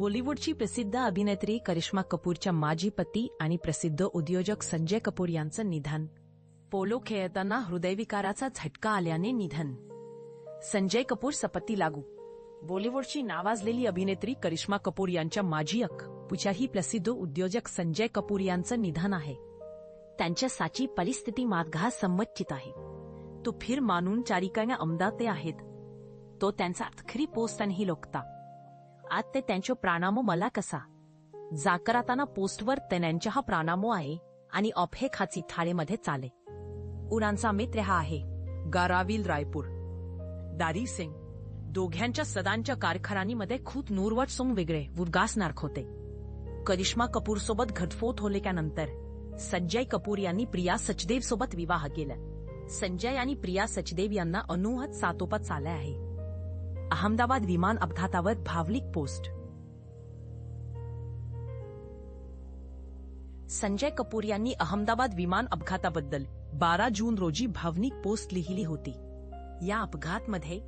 बॉलिवूडची प्रसिद्ध अभिनेत्री करिश्मा कपूरच्या माजी पती आणि प्रसिद्ध उद्योजक संजय कपूर यांचं निधन. पोलो खेळताना हृदयविकाराचा झटका आल्याने निधन. संजय कपूर सपत्ती लागू. बॉलिवूडची नावाजलेली अभिनेत्री करिश्मा कपूर यांच्या माजी अक पुच्याही प्रसिद्ध उद्योजक संजय कपूर यांचं निधन आहे. त्यांच्या साची परिस्थिती मातघा संमतचित आहे. तो फिर मानून चारिकाने अमदाते आहेत. तो त्यांचा अखरी पोस्टनही लोकता. आज ते त्यांचे प्राणामो मला कसा? जाकराताना पोस्टवर त्यांच्या हा प्राणामो आहे आणि अफे खाची थाळेमध्ये चाले. उरांचा मित्र हा आहे गारावील रायपूर. दारी सिंग दोघ्यांच्या सदांच्या कारखानानीमध्ये खूप नूरवट सोंग वेगळे उद्गासनार्क होते. करिश्मा कपूर सोबत घटफोट होल्यानंतर संजय कपूर यांनी प्रिया सचदेव सोबत विवाह केला. संजय आणि प्रिया सचदेव यांना अनुहत सातोपात चालले आहे. अहमदाबाद विमान अपघातावर भावनिक पोस्ट. संजय कपूर यांनी अहमदाबाद विमान अपघाताबद्दल बारा जून रोजी भावनिक पोस्ट लिहिली होती. या अपघातमध्ये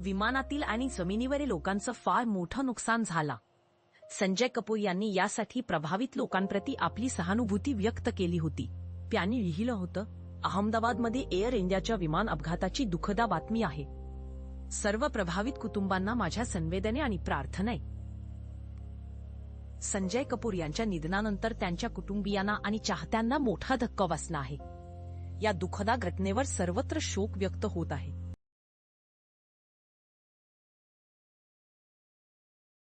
विमानातील आणि जमिनीवरील लोकांचं फार मोठं नुकसान झाला. संजय कपूर यांनी यासाठी प्रभावित लोकांप्रती आपली सहानुभूती व्यक्त केली होती. त्यांनी लिहिलं होतं अहमदाबादमध्ये एअर इंडियाच्या विमान अपघाताची दुःखदा बातमी आहे. सर्व प्रभावित कुटुंबांना माझ्या संवेदने आणि प्रार्थना. संजय कपूर यांच्या निधनानंतर त्यांच्या कुटुंबियांना आणि चाहत्यांना मोठा धक्का बसला आहे. या दुःखदा घटनेवर सर्वत्र शोक व्यक्त होत आहे.